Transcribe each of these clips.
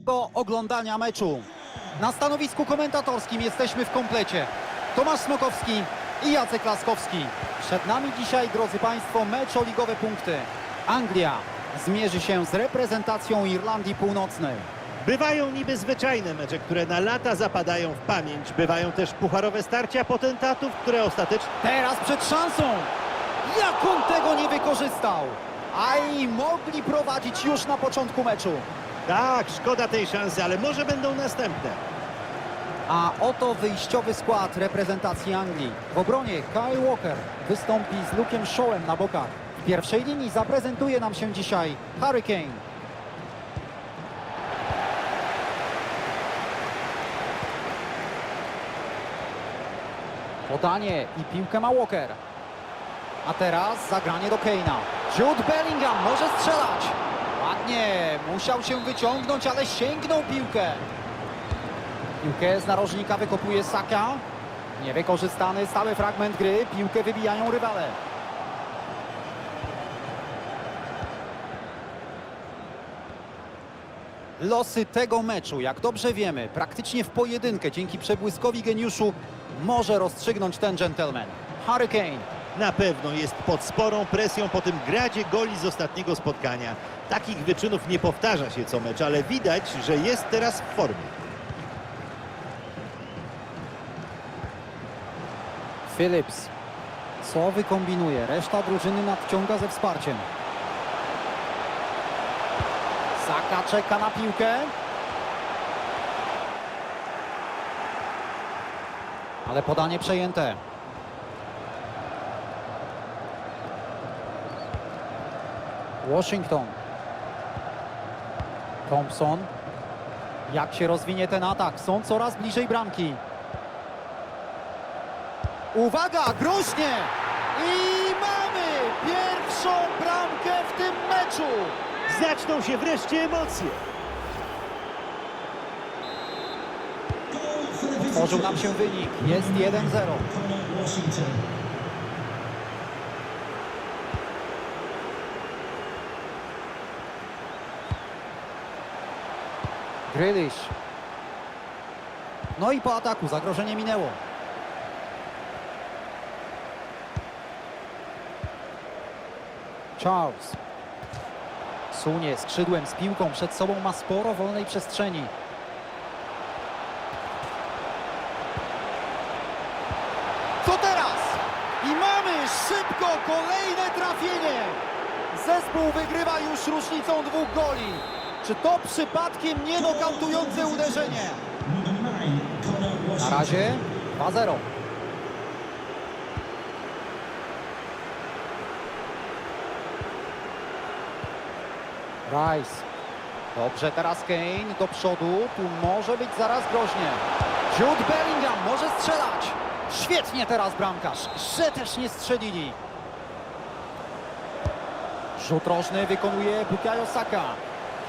do oglądania meczu. Na stanowisku komentatorskim jesteśmy w komplecie. Tomasz Smokowski i Jacek Laskowski. Przed nami dzisiaj, drodzy Państwo, mecz o ligowe punkty. Anglia zmierzy się z reprezentacją Irlandii Północnej. Bywają niby zwyczajne mecze, które na lata zapadają w pamięć. Bywają też pucharowe starcia potentatów, które ostatecznie... Teraz przed szansą! Jak on tego nie wykorzystał? A i mogli prowadzić już na początku meczu. Tak, szkoda tej szansy, ale może będą następne. A oto wyjściowy skład reprezentacji Anglii. W obronie Kyle Walker wystąpi z Luke'em Shawem na bokach. W pierwszej linii zaprezentuje nam się dzisiaj Harry Kane. Podanie i piłkę ma Walker. A teraz zagranie do Kane'a. Jude Bellingham może strzelać. Ładnie, musiał się wyciągnąć, ale sięgnął piłkę. Piłkę z narożnika wykopuje Saka. Niewykorzystany stały fragment gry. Piłkę wybijają rywale. Losy tego meczu, jak dobrze wiemy, praktycznie w pojedynkę dzięki przebłyskowi geniuszu może rozstrzygnąć ten gentleman. Harry Kane. Na pewno jest pod sporą presją po tym gradzie goli z ostatniego spotkania. Takich wyczynów nie powtarza się co mecz, ale widać, że jest teraz w formie. Phillips. Co wykombinuje? Reszta drużyny nadciąga ze wsparciem. Saka czeka na piłkę. Ale podanie przejęte. Washington. Thompson. Jak się rozwinie ten atak? Są coraz bliżej bramki. Uwaga, groźnie! I mamy pierwszą bramkę w tym meczu! Zaczną się wreszcie emocje. Otworzył nam się wynik. Jest 1-0. Grealish. No i po ataku zagrożenie minęło. Charles. Sunie skrzydłem z piłką przed sobą ma sporo wolnej przestrzeni. Co teraz? I mamy szybko kolejne trafienie. Zespół wygrywa już różnicą dwóch goli. Czy to przypadkiem nie nokautujące uderzenie? Na razie 2-0. Rice. Dobrze, teraz Kane do przodu. Tu może być zaraz groźnie. Jude Bellingham może strzelać. Świetnie teraz bramkarz, że też nie strzelili. Rzut rożny wykonuje Bukayo Saka.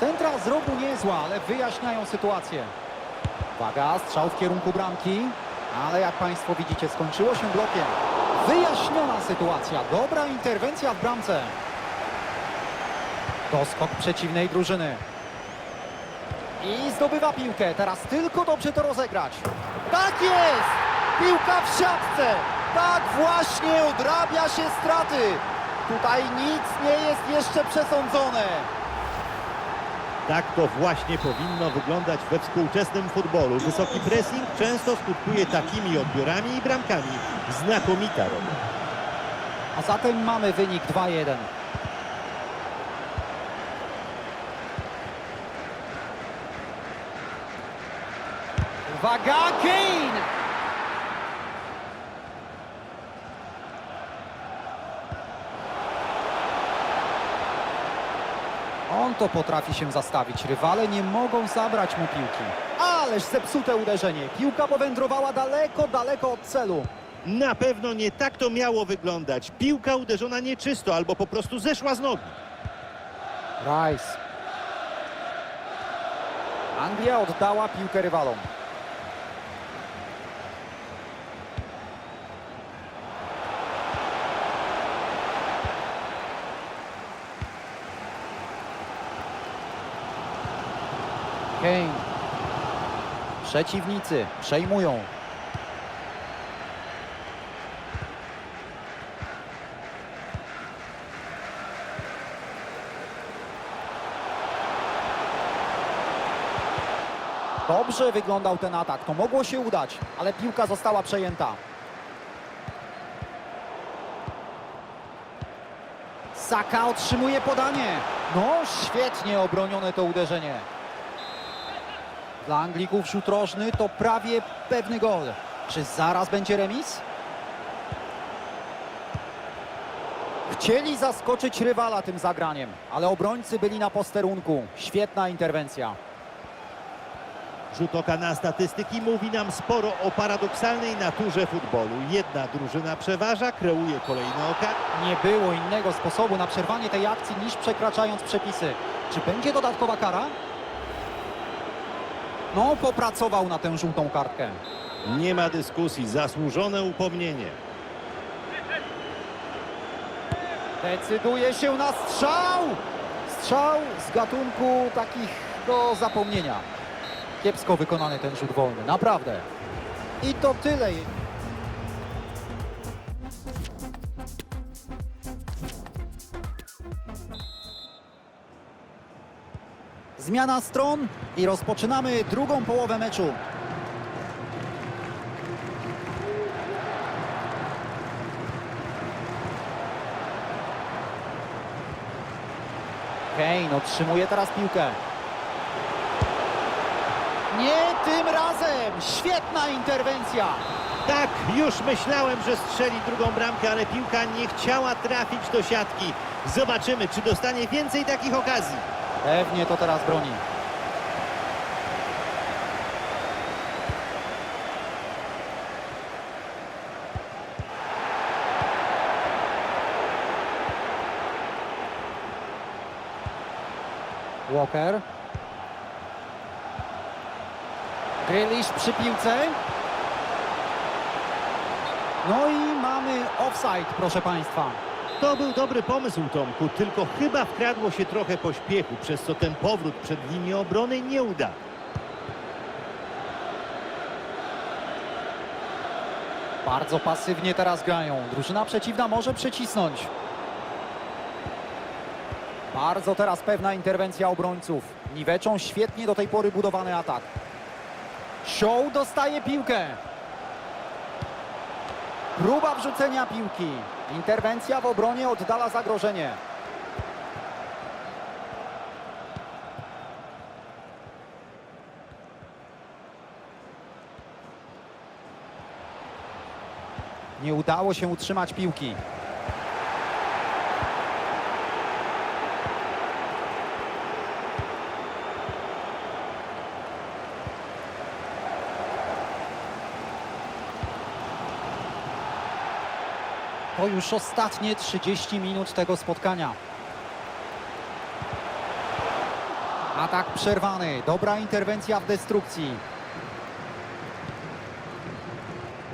Centra z rogu niezła, ale wyjaśniają sytuację. Uwaga, strzał w kierunku bramki, ale jak Państwo widzicie, skończyło się blokiem. Wyjaśniona sytuacja, dobra interwencja w bramce. Doskok przeciwnej drużyny. I zdobywa piłkę. Teraz tylko dobrze to rozegrać. Tak jest! Piłka w siatce. Tak właśnie odrabia się straty. Tutaj nic nie jest jeszcze przesądzone. Tak to właśnie powinno wyglądać we współczesnym futbolu. Wysoki pressing często skutkuje takimi odbiorami i bramkami. Znakomita rola. A zatem mamy wynik 2-1. Uwaga! On to potrafi się zastawić. Rywale nie mogą zabrać mu piłki. Ależ zepsute uderzenie. Piłka powędrowała daleko, daleko od celu. Na pewno nie tak to miało wyglądać. Piłka uderzona nieczysto albo po prostu zeszła z nogi. Rice. Anglia oddała piłkę rywalom. Kane. Przeciwnicy przejmują. Dobrze wyglądał ten atak. To mogło się udać, ale piłka została przejęta. Saka otrzymuje podanie. No, świetnie obronione to uderzenie. Dla Anglików rzut rożny to prawie pewny gol. Czy zaraz będzie remis? Chcieli zaskoczyć rywala tym zagraniem, ale obrońcy byli na posterunku. Świetna interwencja. Rzut oka na statystyki mówi nam sporo o paradoksalnej naturze futbolu. Jedna drużyna przeważa, kreuje kolejne oka, Nie było innego sposobu na przerwanie tej akcji niż przekraczając przepisy. Czy będzie dodatkowa kara? No, popracował na tę żółtą kartkę. Nie ma dyskusji, zasłużone upomnienie. Decyduje się na strzał! Strzał z gatunku takich do zapomnienia. Kiepsko wykonany ten rzut wolny, naprawdę. I to tyle. Zmiana stron i rozpoczynamy drugą połowę meczu. Kane otrzymuje teraz piłkę. Nie tym razem! Świetna interwencja! Tak, już myślałem, że strzeli drugą bramkę, ale piłka nie chciała trafić do siatki. Zobaczymy, czy dostanie więcej takich okazji. Pewnie to teraz broni. Walker. Grealish przy piłce. No i mamy offside, proszę Państwa. To był dobry pomysł, Tomku, tylko chyba wkradło się trochę pośpiechu, przez co ten powrót przed linię obrony nie uda. Bardzo pasywnie teraz grają. Drużyna przeciwna może przycisnąć. Bardzo teraz pewna interwencja obrońców. Niweczą świetnie do tej pory budowany atak. Show dostaje piłkę. Próba wrzucenia piłki. Interwencja w obronie oddala zagrożenie. Nie udało się utrzymać piłki. To już ostatnie 30 minut tego spotkania. Atak przerwany. Dobra interwencja w destrukcji.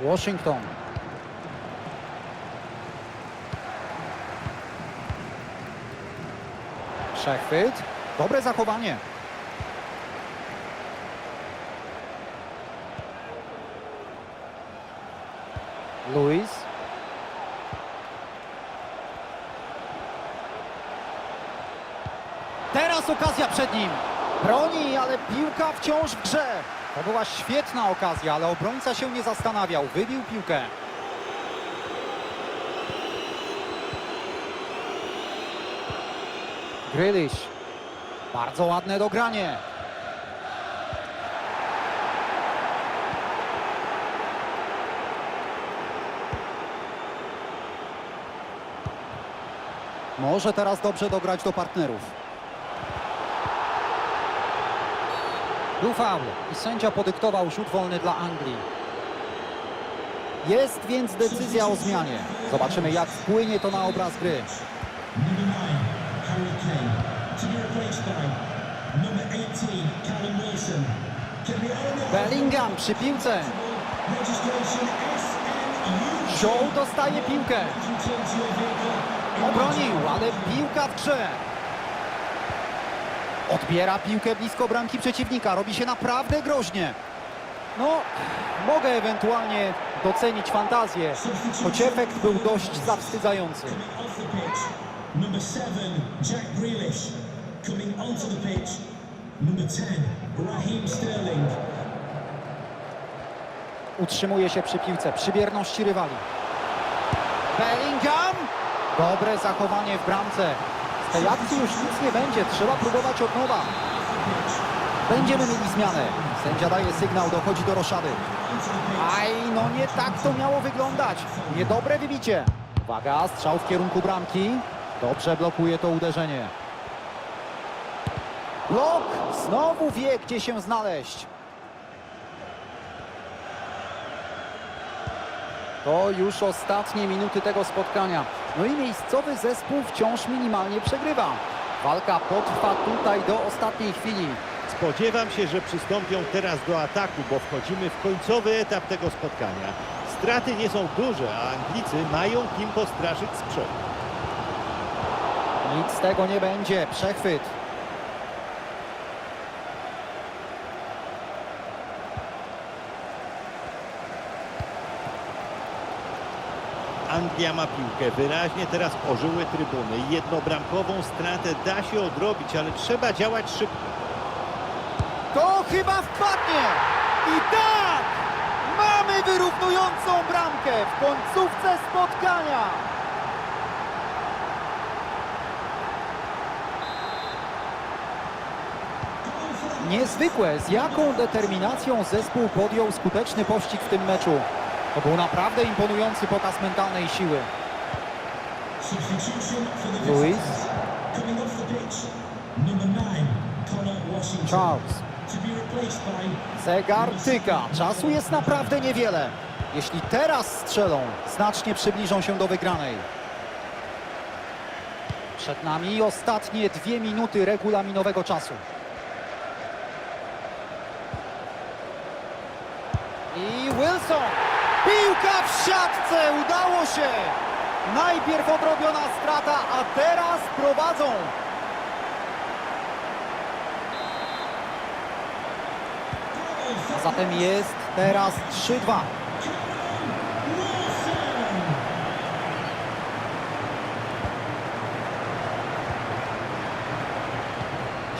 Washington. Przechwyt. Dobre zachowanie. Luis. Teraz okazja przed nim. Broni, ale piłka wciąż w grze. To była świetna okazja, ale obrońca się nie zastanawiał. Wybił piłkę. Grealish. Bardzo ładne dogranie. Może teraz dobrze dograć do partnerów. Był faul i sędzia podyktował rzut wolny dla Anglii. Jest więc decyzja o zmianie. Zobaczymy jak wpłynie to na obraz gry. Number 9, Harry Kane. To be replaced by number 18, Callum Wilson. Can be on Bellingham przy piłce. Show dostaje piłkę. Obronił, ale piłka w grze. Odbiera piłkę blisko bramki przeciwnika. Robi się naprawdę groźnie. No, mogę ewentualnie docenić fantazję, choć efekt był dość zawstydzający. Coming off the pitch, number seven, Jack Grealish. Coming onto the pitch, number 10, Raheem Sterling. Utrzymuje się przy piłce, przy bierności rywali. Bellingham! Dobre zachowanie w bramce. Tej akcji już nic nie będzie, trzeba próbować od nowa. Będziemy mieli zmianę. Sędzia daje sygnał, dochodzi do roszady. Aj, no nie tak to miało wyglądać. Niedobre wybicie. Uwaga, strzał w kierunku bramki. Dobrze blokuje to uderzenie. Blok! Znowu wie, gdzie się znaleźć. To już ostatnie minuty tego spotkania. No i miejscowy zespół wciąż minimalnie przegrywa. Walka potrwa tutaj do ostatniej chwili. Spodziewam się, że przystąpią teraz do ataku, bo wchodzimy w końcowy etap tego spotkania. Straty nie są duże, a Anglicy mają kim postraszyć z przodu. Nic z tego nie będzie. Przechwyt. Anglia ma piłkę, wyraźnie teraz ożyły trybuny. Jednobramkową stratę da się odrobić, ale trzeba działać szybko. To chyba wpadnie! I tak! Mamy wyrównującą bramkę w końcówce spotkania! Niezwykłe, z jaką determinacją zespół podjął skuteczny pościg w tym meczu. To był naprawdę imponujący pokaz mentalnej siły. Luis. Charles. Zegar tyka. Czasu jest naprawdę niewiele. Jeśli teraz strzelą, znacznie przybliżą się do wygranej. Przed nami ostatnie dwie minuty regulaminowego czasu. I Wilson. Piłka w siatce. Udało się. Najpierw odrobiona strata, a teraz prowadzą. A zatem jest teraz 3-2.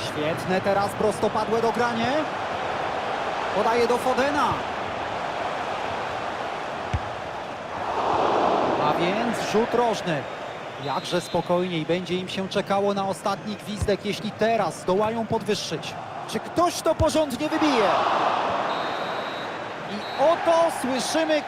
Świetne teraz prostopadłe dogranie. Podaje do Fodena. Więc rzut rożny. Jakże spokojniej będzie im się czekało na ostatni gwizdek, jeśli teraz zdołają podwyższyć. Czy ktoś to porządnie wybije? I oto słyszymy...